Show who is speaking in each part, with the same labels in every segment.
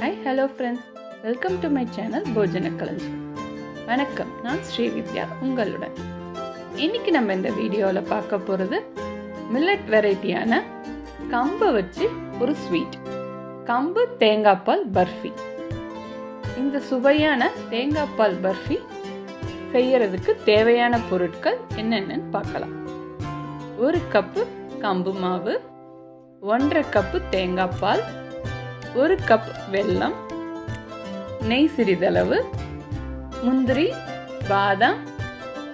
Speaker 1: Hi hello friends welcome to my channel Bhojana Kalanji வணக்கம். நான் ஸ்ரீவித்யா உங்களுடன். இன்னைக்கு நம்ம இந்த வீடியோவில் பார்க்க போகிறது மில்லட் வெரைட்டியான கம்பை வச்சு ஒரு ஸ்வீட் கம்பு தேங்காய் பால் பர்ஃபி. இந்த சுவையான தேங்காய் பால் பர்ஃபி செய்யறதுக்கு தேவையான பொருட்கள் என்னென்னு பார்க்கலாம். ஒரு கப்பு கம்பு மாவு ஒன்றரை கப்பு தேங்காய் பால் ஒரு கப் வெல்லம் நெய் சிறிதளவு முந்திரி பாதாம்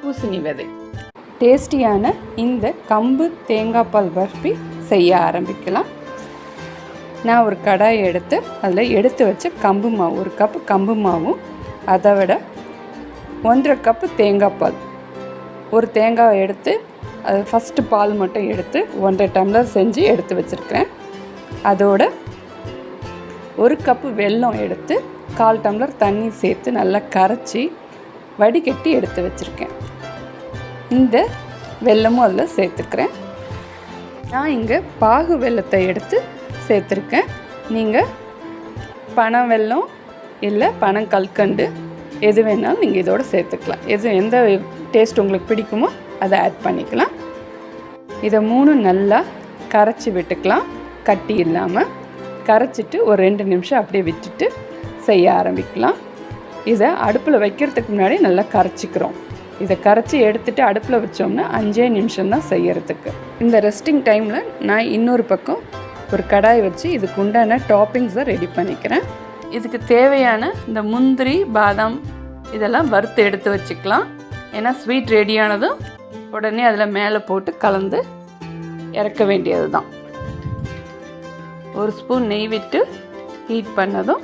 Speaker 1: பூசணி விதை. டேஸ்டியான இந்த கம்பு தேங்காய் பால் பர்ஃபி செய்ய ஆரம்பிக்கலாம். நான் ஒரு கடாய் எடுத்து அதில் எடுத்து வச்ச கம்பு மாவு ஒரு கப்பு கம்பு மாவும் அதை விட ஒன்றரை கப்பு தேங்காய் பால். ஒரு தேங்காய் எடுத்து அது ஃபஸ்ட்டு பால் மட்டும் எடுத்து ஒன்றரை டம்ளர் செஞ்சு எடுத்து வச்சுருக்கிறேன். அதோட ஒரு கப்பு வெல்லம் எடுத்து கால் டம்ளர் தண்ணி சேர்த்து நல்லா கரைச்சி வடிகட்டி எடுத்து வச்சுருக்கேன். இந்த வெல்லமும் அதில் சேர்த்துக்கிறேன். நான் இங்கே பாகு வெல்லத்தை எடுத்து சேர்த்துருக்கேன். நீங்கள் பனம் வெல்லம் இல்லை பனம் கல்கண்டு எது வேணாலும் நீங்கள் இதோட சேர்த்துக்கலாம். எது எந்த டேஸ்ட் உங்களுக்கு பிடிக்குமோ அதை ஆட் பண்ணிக்கலாம். இதை மூணு நல்லா கரைச்சி விட்டுக்கலாம். கட்டி இல்லாமல் கரைச்சிட்டு ஒரு ரெண்டு நிமிஷம் அப்படியே விட்டுட்டு செய்ய ஆரம்பிக்கலாம். இதை அடுப்பில் வைக்கிறதுக்கு முன்னாடி நல்லா கரைச்சிக்கிறோம். இதை கரைச்சி எடுத்துட்டு அடுப்பில் வச்சோம்னா அஞ்சே நிமிஷம் தான் செய்யறதுக்கு. இந்த ரெஸ்டிங் டைமில் நான் இன்னொரு பக்கம் ஒரு கடாய் வச்சு இதுக்கு உண்டான டாப்பிங்ஸை ரெடி பண்ணிக்கிறேன். இதுக்கு தேவையான இந்த முந்திரி பாதாம் இதெல்லாம் வறுத்து எடுத்து வச்சுக்கலாம். ஏன்னா ஸ்வீட் ரெடியானதும் உடனே அதில் மேலே போட்டு கலந்து இறக்க வேண்டியது தான் ஒரு ஸ்பூன் நெய் விட்டு ஹீட் பண்ணதும்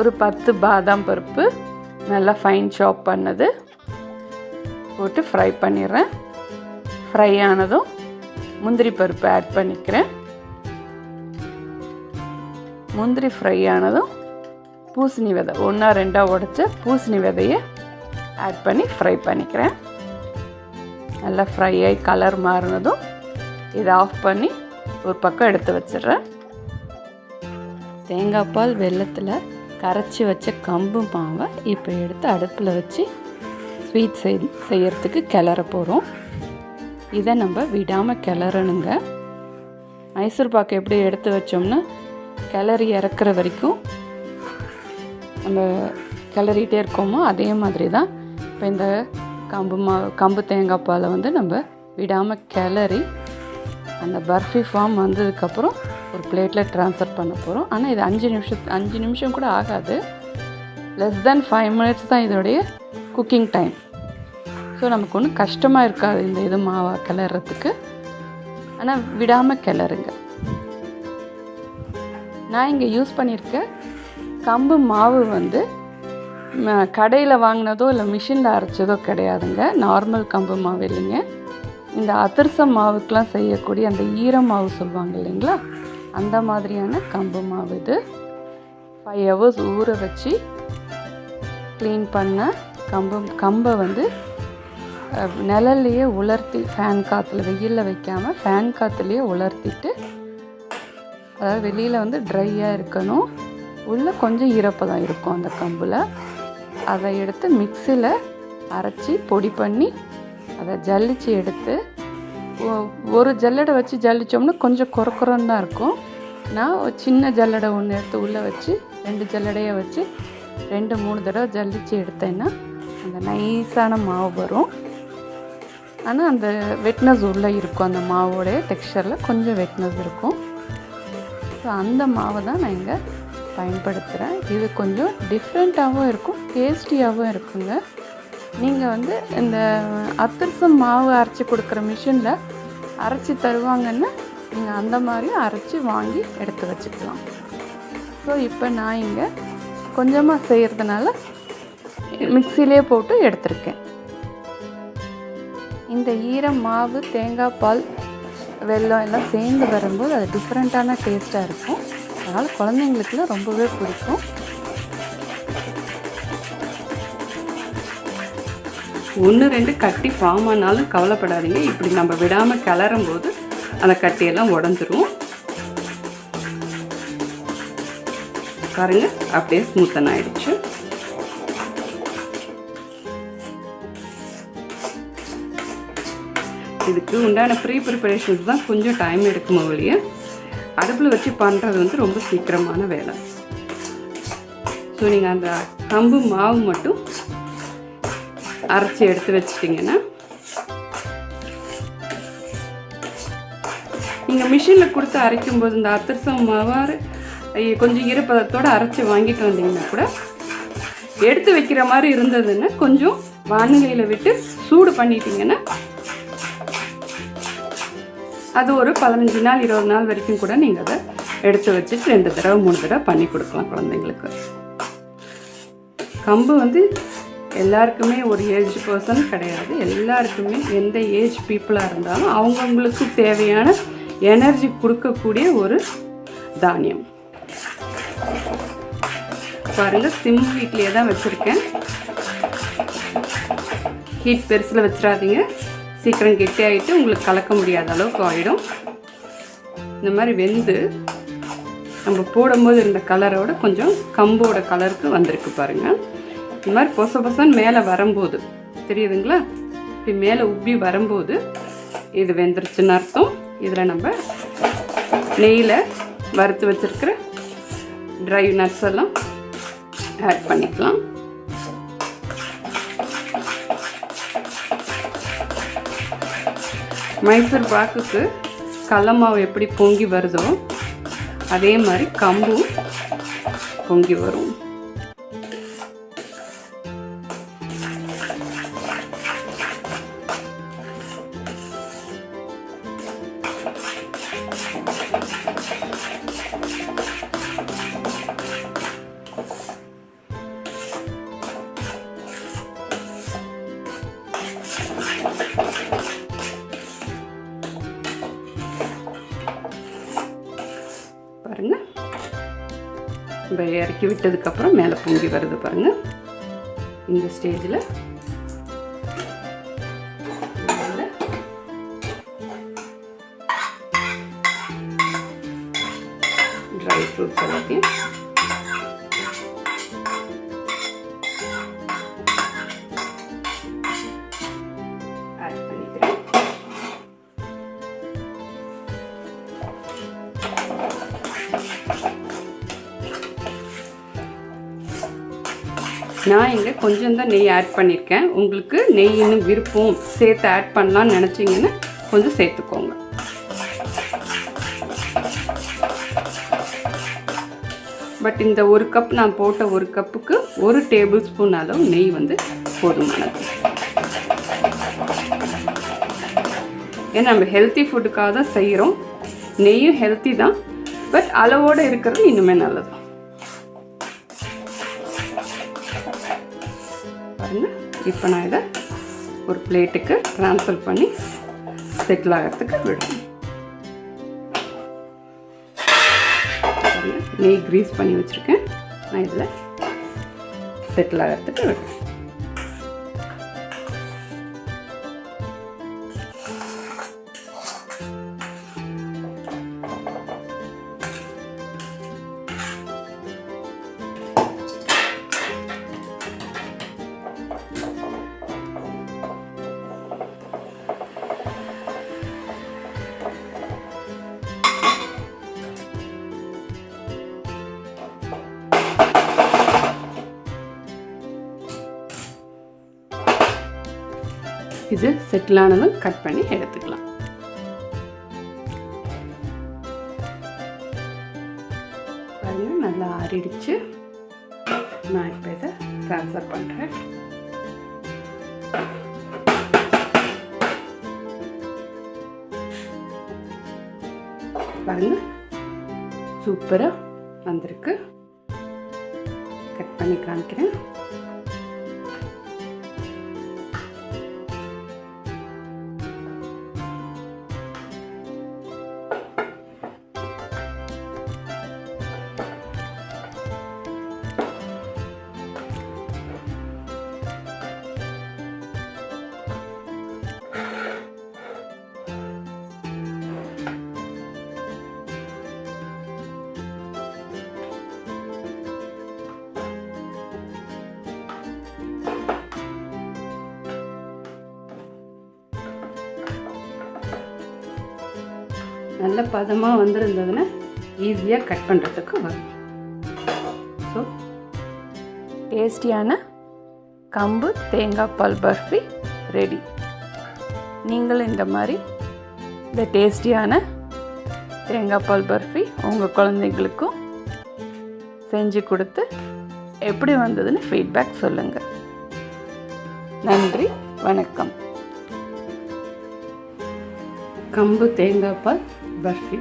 Speaker 1: ஒரு பத்து பாதாம் பருப்பு நல்லா ஃபைன் சாப் பண்ணது. போட்டு ஃப்ரை பண்ணிடுறேன். ஃப்ரை ஆனதும் முந்திரி பருப்பு ஆட் பண்ணிக்கிறேன். முந்திரி ஃப்ரை ஆனதும் பூசணி விதை ஒன்றா ரெண்டாக உடச்ச பூசணி விதையை ஆட் பண்ணி ஃப்ரை பண்ணிக்கிறேன். நல்லா ஃப்ரை ஆகி கலர் மாறினதும் இதை ஆஃப் பண்ணி ஒரு பக்கம் எடுத்து வச்சிடுறேன். தேங்காய் பால் வெள்ளத்தில் கரைச்சி வச்ச கம்பு மாவை இப்போ எடுத்து அடுப்பில் வச்சு ஸ்வீட் செய் செய்யறதுக்கு கிளற போகிறோம் இதை நம்ம விடாமல் கிளறணுங்க. மைசூர் பாக்கு எப்படி எடுத்து வச்சோம்னா கிளறி இறக்குற வரைக்கும் நம்ம கிளறிட்டே இருக்கோமோ அதே மாதிரி தான் இப்போ இந்த கம்பு மா கம்பு தேங்காய் பாலை வந்து நம்ம விடாமல் கிளறி அந்த பர்ஃபி ஃபார்ம் வந்ததுக்கப்புறம் ஒரு பிளேட்டில் ட்ரான்ஸ்ஃபர் பண்ண போகிறோம் ஆனால் இது அஞ்சு நிமிஷம் அஞ்சு நிமிஷம் கூட ஆகாது. லெஸ் தென் ஃபைவ் மினிட்ஸ் தான் இதோடைய குக்கிங் டைம் ஸோ நமக்கு ஒன்றும் கஷ்டமாக இருக்காது இந்த இது மாவா கிளறதுக்கு. ஆனால் விடாமல் கிளறுங்க. நான் இங்கே யூஸ் பண்ணியிருக்க கம்பு மாவு வந்து கடையில் வாங்கினதோ இல்லை மிஷினில் அரைச்சதோ கிடையாதுங்க. நார்மல் கம்பு மாவு இல்லைங்க. இந்த அதிரசம் மாவுக்கெலாம் செய்யக்கூடிய அந்த ஈர மாவு சொல்லுவாங்க இல்லைங்களா? அந்த மாதிரியான கம்பு மாவு இது. ஃபைவ் ஹவர்ஸ் ஊற வச்சு க்ளீன் பண்ண கம்பு கம்பை வந்து நிழல்லையே உலர்த்தி ஃபேன் காற்றுல வெயிலில் வைக்காமல் ஃபேன் காற்றுலையே உலர்த்திட்டு அதாவது வெளியில் வந்து ட்ரையாக இருக்கணும். உள்ளே கொஞ்சம் ஈரப்பதம் இருக்கும் அந்த கம்பில். அதை எடுத்து மிக்சியில் அரைச்சி பொடி பண்ணி அதை ஜல்லிச்சு எடுத்து ஒரு ஜல்லடை வச்சு ஜல்லிச்சோம்னா கொஞ்சம் குறக்குறன்னு தான் இருக்கும். நான் ஒரு சின்ன ஜல்லடை ஒன்று எடுத்து உள்ளே வச்சு ரெண்டு ஜல்லடையை வச்சு ரெண்டு மூணு தடவை ஜல்லிச்சு எடுத்தேன்னா அந்த நைஸான மாவு வரும். ஆனால் அந்த வெட்னஸ் உள்ளே இருக்கும். அந்த மாவோடைய டெக்ஸ்டரில் கொஞ்சம் வெட்னஸ் இருக்கும். ஸோ அந்த மாவை தான் நான் இங்கே பயன்படுத்துகிறேன் இது கொஞ்சம் டிஃப்ரெண்ட்டாகவும் இருக்கும் டேஸ்டியாகவும் இருக்குங்க. நீங்கள் வந்து இந்த அத்திரசம் மாவு அரைச்சி கொடுக்குற மிஷினில் அரைச்சி தருவாங்கன்னா நீங்கள் அந்த மாதிரியும் அரைச்சி வாங்கி எடுத்து வச்சுக்கலாம். ஸோ இப்போ நான் இங்கே கொஞ்சமாக செய்கிறதுனால மிக்சிலே போட்டு எடுத்திருக்கேன். இந்த ஈரம் மாவு தேங்காய் பால் வெல்லம் எல்லாம் சேர்ந்து வரும்போது அது டிஃப்ரெண்ட்டான டேஸ்ட்டாக இருக்கும். அதனால் குழந்தைங்களுக்குலாம் ரொம்பவே பிடிக்கும். ஒன்று ரெண்டு கட்டி ஃபார்ம் ஆனாலும் கவலைப்படாதீங்க. இப்படி நம்ம விடாமல் கிளறும் போது அந்த கட்டியெல்லாம் உடஞ்சிரும். பாருங்க அப்படியே ஸ்மூத்தன் ஆயிடுச்சு. இதுக்கு உண்டான ப்ரீ ப்ரிப்பரேஷன்ஸ் தான் கொஞ்சம் டைம் எடுக்குமோ ஒழிய அடுப்பில் வச்சு பண்ணுறது வந்து ரொம்ப சீக்கிரமான வேலை. ஸோ நீங்கள் அந்த கம்பு மாவு மட்டும் அரைச்சி எடுத்து வச்சிட்டிங்கன்னா. நீங்கள் மிஷினில் கொடுத்து அரைக்கும் போது இந்த அத்திரசம் மாவாறு கொஞ்சம் ஈரப்பதத்தோடு அரைச்சி வாங்கிட்டு வந்தீங்கன்னா கூட எடுத்து வைக்கிற மாதிரி இருந்ததுன்னா கொஞ்சம் வானிலையில் விட்டு சூடு பண்ணிட்டீங்கன்னா அது ஒரு பதினஞ்சு நாள் இருபது நாள் வரைக்கும் கூட நீங்கள் அதை எடுத்து வச்சுட்டு ரெண்டு தடவை மூணு தடவை பண்ணி கொடுக்கலாம் குழந்தைங்களுக்கு. கம்பு வந்து எல்லாருக்குமே ஒரு ஏஜ் பர்சன் கிடையாது. எல்லாருக்குமே எந்த ஏஜ் பீப்புளாக இருந்தாலும் அவங்கவுங்களுக்கு தேவையான எனர்ஜி கொடுக்கக்கூடிய ஒரு தானியம். பாருங்கள் சிம் ஹீட்லேயே தான் வச்சுருக்கேன். ஹீட் பெருசில் வச்சிடாதீங்க. சீக்கிரம் கெட்டி ஆகிட்டு உங்களுக்கு கலக்க முடியாத அளவுக்கு ஆகிடும் இந்த மாதிரி வெந்து நம்ம போடும்போது இருந்த கலரோட கொஞ்சம் கம்போட கலருக்கு வந்திருக்கு பாருங்கள் இந்த மாதிரி பொச பொசன்னு மேலே வரும்போது. தெரியுதுங்களா? இப்படி மேலே உப்பி வரும்போது இது வெந்துருச்சுன்னு அர்த்தம். இதில் நம்ம நெய்யில் வறுத்து வச்சுருக்கிற ட்ரை நட்ஸ் எல்லாம் ஆட் பண்ணிக்கலாம். மைசூர் பாக்குக்கு கடல மாவு எப்படி பொங்கி வருதோ அதே மாதிரி கம்பும் பொங்கி வரும். பாருங்க. இப்போ இறக்கி விட்டதுக்கப்புறம் மேலே பொங்கி வருது பாருங்கள் இந்த ஸ்டேஜில் ட்ரை ஃப்ரூட்ஸ் எல்லாத்தையும் நான் இங்கே கொஞ்சம் தான் நெய் ஆட் பண்ணியிருக்கேன் உங்களுக்கு நெய் இன்னும் விருப்பம் சேர்த்து ஆட் பண்ணலாம்னு நினச்சிங்கன்னா கொஞ்சம் சேர்த்துக்கோங்க. பட் இந்த ஒரு கப் நான் போட்ட ஒரு கப்புக்கு ஒரு டேபிள் ஸ்பூன் அளவு நெய் வந்து போதுமானது. ஏன்னா நம்ம ஹெல்த்தி ஃபுட்டுக்காக தான் செய்கிறோம் நெய்யும் ஹெல்த்தி தான். பட் அளவோடு இருக்கிறது இன்னுமே நல்லது. இப்போ நான் இதை ஒரு பிளேட்டுக்கு ட்ரான்ஸ்ஃபர் பண்ணி செட்டில் ஆகிறதுக்கு விடுறேன். நெய் க்ரீஸ் பண்ணி வச்சுருக்கேன். நான் இதில் செட்டில் ஆகிறதுக்கு விடுறேன். இது செட்டில் ஆனதும் கட் பண்ணி எடுத்துக்கலாம். பாருங்க நல்லா ஆறிடுச்சு. நான் இப்போ இதை ட்ரான்ஸ்ஃபர் பண்ணுறேன் பாருங்க சூப்பராக வந்திருக்கு. கட் பண்ணி காமிக்கிறேன். நல்ல பதமாக வந்திருந்ததுன்னா ஈஸியாக கட் பண்ணுறதுக்கு வரும். ஸோ டேஸ்டியான கம்பு தேங்காய் பால் பர்ஃபி ரெடி நீங்களும் இந்த மாதிரி இந்த டேஸ்டியான தேங்காய் பால் பர்ஃபி உங்கள் குழந்தைங்களுக்கும் செஞ்சு கொடுத்து எப்படி வந்ததுன்னு ஃபீட்பேக் சொல்லுங்கள் நன்றி வணக்கம். கம்பு தேங்காய் பால் பர்ஃபி.